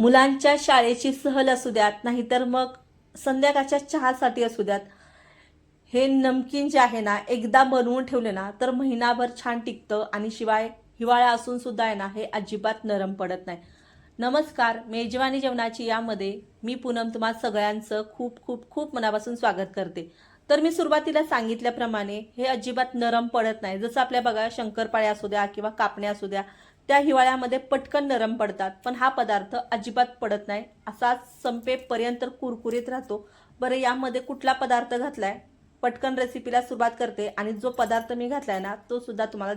मुलांच्या शाळेची सहल असू द्यात नाहीतर मग संध्याकाळच्या चहासाठी असू द्यात. हे नमकीन जे आहे ना एकदा बनवून ठेवले ना तर महिनाभर छान टिकतं आणि शिवाय हिवाळा असून सुद्धा आहे ना हे अजिबात नरम पडत नाही. नमस्कार मेजवानी जेवणाची यामध्ये मी पूनम तुम्हा सगळ्यांचं खूप खूप खूप मनापासून स्वागत करते. तर मी सुरुवातीला सांगितल्याप्रमाणे हे अजिबात नरम पडत नाही. जसं आपल्या बघा शंकरपाळ्या असू द्या किंवा कापण्या असू द्या त्या हिवाळ्यामध्ये पटकन नरम पडतात. पण हा पदार्थ अजिबात पडत नाही. असा संपेपर्यंत कुरकुरीत राहतो. बरं यामध्ये कुठला पदार्थ घातलाय? पटकन रेसिपीला सुरुवात करते आणि जो पदार्थ मी घातलाय ना तो सुद्धा तुम्हाला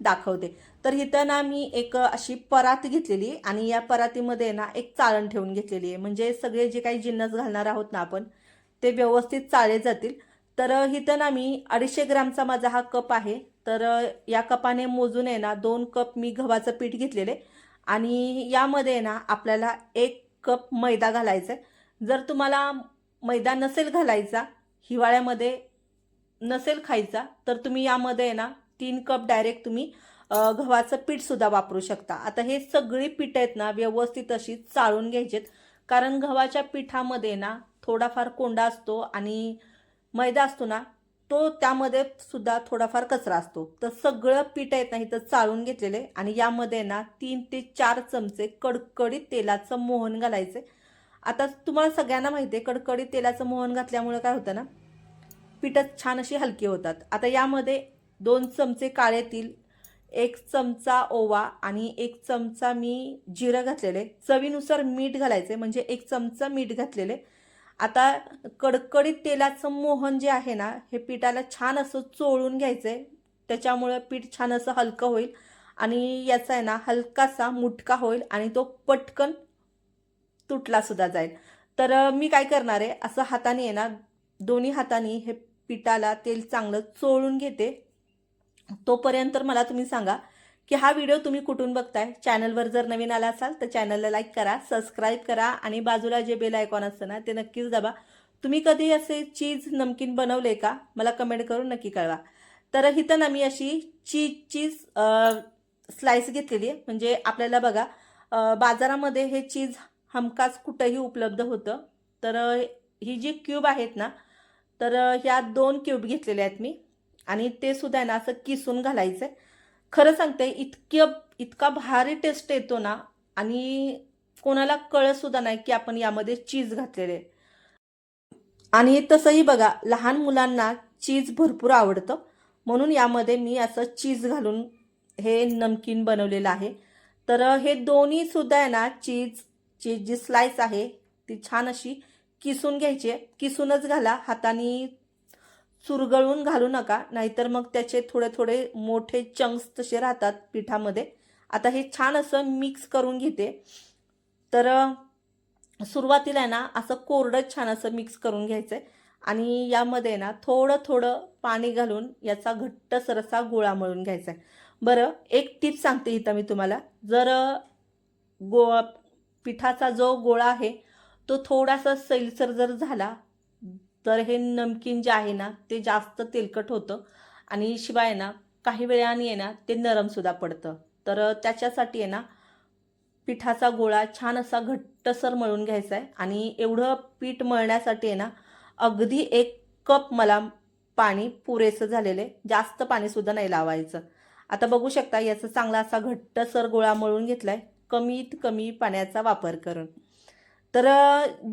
दाखवते. तर इथं ना मी एक अशी परात घेतलेली आणि या परातीमध्ये ना एक चाळण ठेवून घेतलेली आहे. म्हणजे सगळे जे काही जिन्नस घालणार आहोत ना आपण ते व्यवस्थित चाळले जातील. तर इथं ना मी अडीचशे ग्रामचा माझा हा कप आहे. तर या कपाने मोजून आहे ना दोन कप मी गव्हाचं पीठ घेतलेले. आणि यामध्ये आहे ना आपल्याला एक कप मैदा घालायचा आहे जर तुम्हाला मैदा नसेल घालायचा हिवाळ्यामध्ये नसेल खायचा तर तुम्ही यामध्ये आहे ना तीन कप डायरेक्ट तुम्ही गव्हाचं पीठसुद्धा वापरू शकता. आता हे सगळी पीठ आहेत ना व्यवस्थित अशी चाळून घ्यायचेत. कारण गव्हाच्या पिठामध्ये ना थोडाफार कोंडा असतो आणि मैदा असतो ना तो त्यामध्ये सुद्धा थोडाफार कचरा असतो. तर सगळं पीठ आहेत नाही तर चाळून घेतलेले. आणि यामध्ये ना तीन ते चार चमचे कडकडीत तेलाचं मोहन घालायचे. आता तुम्हाला सगळ्यांना माहिती आहे कडकडीत तेलाचं मोहन घातल्यामुळे काय होतं ना पिठं छान अशी हलकी होतात. आता यामध्ये दोन चमचे काळे तील एक चमचा ओवा आणि एक चमचा मी जिरं घातलेले. चवीनुसार मीठ घालायचे म्हणजे एक चमचा मीठ घातलेले. आता कडकडीत तेलाचं मोहन जे आहे ना हे पिठाला छान असं चोळून घ्यायचं आहे त्याच्यामुळं पीठ छान असं हलकं होईल आणि याचा आहे ना हलकासा मुटका होईल आणि तो पटकन तुटला सुद्धा जाईल. तर मी काय करणार आहे असं हाताने आहे ना दोन्ही हाताने हे पिठाला तेल चांगलं चोळून घेते. तोपर्यंत मला तुम्ही सांगा की हा व्हिडिओ तुम्ही कुठून बघताय? चॅनलवर जर नवीन आला असाल तर चॅनलला लाईक करा सबस्क्राईब करा आणि बाजूला जे बेल आयकॉन असतं ना ते नक्कीच दाबा. तुम्ही कधी असे चीज नमकीन बनवले का? मला कमेंट करून नक्की कळवा. तर इथं ना मी अशी चीजची स्लाइस घेतलेली आहे. म्हणजे आपल्याला बघा बाजारामध्ये हे चीज हमखास कुठंही उपलब्ध होतं. तर ही जी क्यूब आहेत ना तर ह्या दोन क्यूब घेतलेल्या आहेत मी. आणि ते सुद्धा आहे ना असं किसून घालायचं आहे खरं सांगते इतकं इतका भारी टेस्ट येतो ना आणि कोणाला कळतसुद्धा नाही की आपण यामध्ये चीज घातलेले आणि तसंही बघा लहान मुलांना चीज भरपूर आवडतं. म्हणून यामध्ये मी असं चीज घालून हे नमकीन बनवलेलं आहे. तर हे दोन्ही सुद्धा आहे ना चीज चीज जी स्लाइस आहे ती छान अशी किसून घ्यायची आहे. किसूनच घाला हाताने चुरगळून घालू नका नाहीतर मग त्याचे थोडे थोडे मोठे चंक्स तसे राहतात पिठामध्ये. आता हे छान असं मिक्स करून घेते. तर सुरुवातीला आहे ना असं कोरडं छान असं मिक्स करून घ्यायचं आहे आणि यामध्ये ना थोडं थोडं पाणी घालून याचा घट्ट सरसा गोळा मळून घ्यायचा आहे बरं एक टिप सांगते इथं मी तुम्हाला. जर गो पिठाचा जो गोळा आहे तो थोडासा सैलसर जर झाला तर हे नमकीन जे आहे ना ते जास्त तेलकट होतं. आणि शिवाय ना काही वेळाने आहे ना ते नरमसुद्धा पडतं. तर त्याच्यासाठी आहे ना पिठाचा गोळा छान असा घट्टसर मळून घ्यायचा आहे. आणि एवढं पीठ मळण्यासाठी आहे ना अगदी एक कप मला पाणी पुरेसं झालेलं आहे. जास्त पाणीसुद्धा नाही लावायचं. आता बघू शकता याचा चांगला असा घट्टसर गोळा मळून घेतला आहे कमीत कमी पाण्याचा वापर करून. तर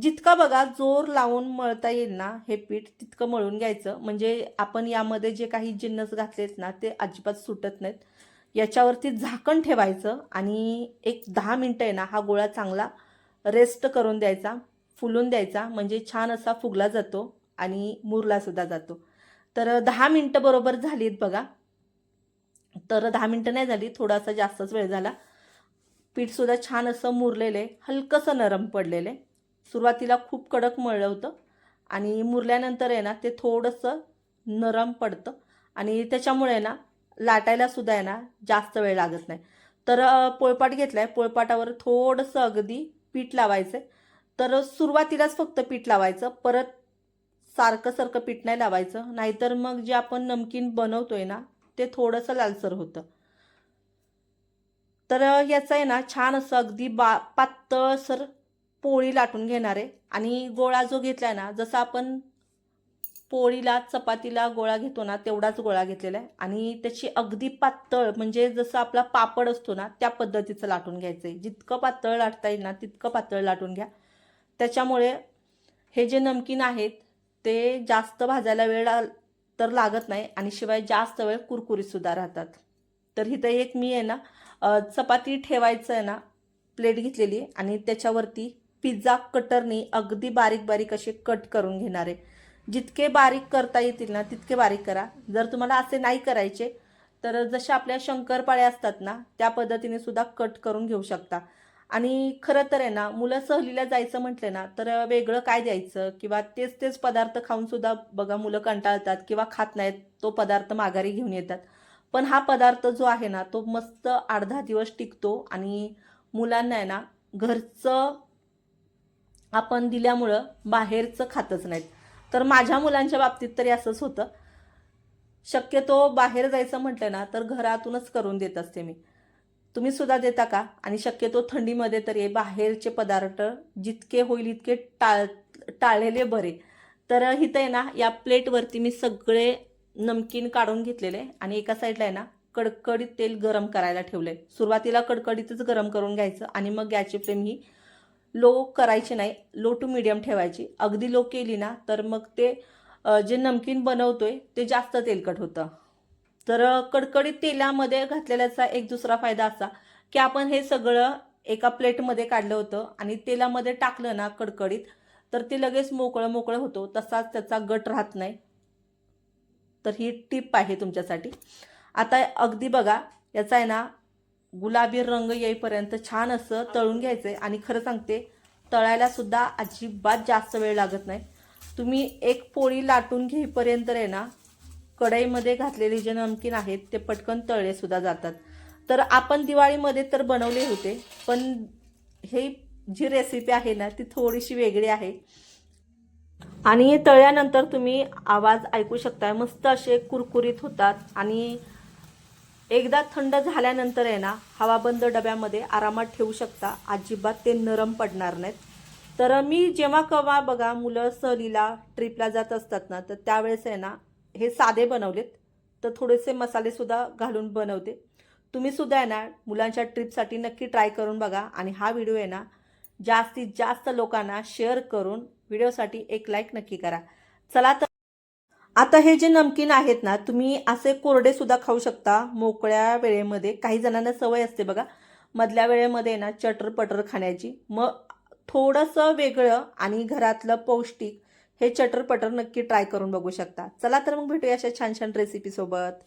जितका बघा जोर लावून मळता येईल ना हे पीठ तितकं मळून घ्यायचं. म्हणजे आपण यामध्ये जे काही जिन्नस घातलेत ना ते अजिबात सुटत नाहीत. याच्यावरती झाकण ठेवायचं आणि एक दहा मिनटं आहे ना हा गोळा चांगला रेस्ट करून द्यायचा फुलून द्यायचा. म्हणजे छान असा फुगला जातो आणि मुरलासुद्धा जातो. तर दहा मिनटं बरोबर झालीत बघा. तर दहा मिनटं नाही झाली थोडासा जास्तच वेळ झाला. पीठसुद्धा छान असं मुरलेलं आहे हलकंसं नरम पडलेलं. आहे सुरुवातीला खूप कडक मळलं होतं आणि मुरल्यानंतर आहे ना ते थोडंसं नरम पडतं आणि त्याच्यामुळे ना लाटायलासुद्धा आहे ना जास्त वेळ लागत नाही. तर पोळपाट घेतला आहे पोळपाटावर थोडंसं अगदी पीठ लावायचं आहे तर सुरुवातीलाच फक्त पीठ लावायचं. परत सारखं सारखं पीठ नाही लावायचं. नाहीतर मग जे आपण नमकीन बनवतोय ना ते थोडंसं लालसर होतं. तर याचं आहे ना छान असं अगदी बा पातळसर पोळी लाटून घेणार आहे. आणि गोळा जो घेतला आहे ना जसं आपण पोळीला चपातीला गोळा घेतो ना तेवढाच गोळा घेतलेला आहे. आणि त्याची अगदी पातळ म्हणजे जसं आपला पापड असतो ना त्या पद्धतीचं लाटून घ्यायचं आहे जितकं पातळ लाटता येईल ना तितकं पातळ लाटून घ्या. त्याच्यामुळे हे जे नमकीन आहेत ते जास्त भाजायला वेळ तर लागत नाही. आणि शिवाय जास्त वेळ कुरकुरीतसुद्धा राहतात. तर इथं एक मी आहे ना चपाती ठेवायचं आहे ना प्लेट घेतलेली आणि त्याच्यावरती पिझ्झा कटरनी अगदी बारीक बारीक असे कट करून घेणार आहे. जितके बारीक करता येतील ना तितके बारीक करा. जर तुम्हाला असे नाही करायचे तर जशा आपल्या शंकरपाळ्या असतात ना त्या पद्धतीने सुद्धा कट करून घेऊ शकता. आणि खरं तर आहे ना मुलं सहलीला जायचं म्हटलं ना तर वेगळं काय द्यायचं? किंवा तेच तेच पदार्थ खाऊन सुद्धा बघा मुलं कंटाळतात किंवा खात नाहीत तो पदार्थ माघारी घेऊन येतात. पण हा पदार्थ जो आहे ना तो मस्त अर्धा दिवस टिकतो आणि मुलांना आहे ना घरचं आपण दिल्यामुळं बाहेरचं खातच नाहीत. तर माझ्या मुलांच्या बाबतीत तरी असंच होतं. शक्यतो बाहेर जायचं म्हटलं ना तर घरातूनच करून देत असते मी. तुम्ही सुद्धा देता का? आणि शक्यतो थंडीमध्ये तरी बाहेरचे पदार्थ जितके होईल इतके टाळ टाळलेले बरे. तर इथं आहे ना या प्लेटवरती मी सगळे नमकीन काढून घेतलेले आणि एका साईडला आहे ना कडकडीत तेल गरम करायला ठेवले सुरुवातीला कडकडीतच गरम करून घ्यायचं आणि मग गॅसची फ्लेम ही लो करायची नाही लो टू मिडियम ठेवायची. अगदी लो केली ना तर मग ते जे नमकीन बनवतोय ते जास्त तेलकट होतं. तर कडकडीत तेलामध्ये घातलेल्याचा एक दुसरा फायदा असा की आपण हे सगळं एका प्लेटमध्ये काढलं होतं आणि तेलामध्ये टाकलं ना कडकडीत तर ते लगेच मोकळं मोकळं होतो. तसाच त्याचा गट राहत नाही. तर ही टिप आहे तुमच्यासाठी. आता अगदी बघा याचा आहे ना गुलाबी रंग येईपर्यंत छान असं तळून घ्यायचं आहे आणि खरं सांगते तळायला सुद्धा अजिबात जास्त वेळ लागत नाही. तुम्ही एक पोळी लाटून घेईपर्यंत आहे ना कढईमध्ये घातलेले जे नमकीन आहेत ते पटकन तळले सुद्धा जातात. तर आपण दिवाळीमध्ये तर बनवले होते पण हे जी रेसिपी आहे ना ती थोडीशी वेगळी आहे. आणि हे तळल्यानंतर तुम्ही आवाज ऐकू शकता मस्त असे कुरकुरीत होतात. आणि एकदा थंड झाल्यानंतर आहे ना हवाबंद डब्यामध्ये आरामात ठेवू शकता. अजिबात ते नरम पडणार नाहीत. तर मी जेव्हा कवा बघा मुलं सहलीला ट्रिपला जात असतात ना तर त्यावेळेस आहे ना हे साधे बनवलेत. तर थोडेसे मसालेसुद्धा घालून बनवते. तुम्ही सुद्धा आहे ना मुलांच्या ट्रिपसाठी नक्की ट्राय करून बघा. आणि हा व्हिडिओ आहे ना जास्तीत जास्त लोकांना शेअर करून व्हिडिओसाठी एक लाईक नक्की करा. चला तर आता हे जे नमकीन आहेत ना तुम्ही असे कोरडे सुद्धा खाऊ शकता. मोकळ्या वेळेमध्ये काही जणांना सवय असते बघा. मधल्या वेळेमध्ये ना चटर पटर खाण्याची. मग थोडंसं वेगळं आणि घरातलं पौष्टिक हे चटर पटर नक्की ट्राय करून बघू शकता. चला तर मग भेटूया अशा छान छान रेसिपीसोबत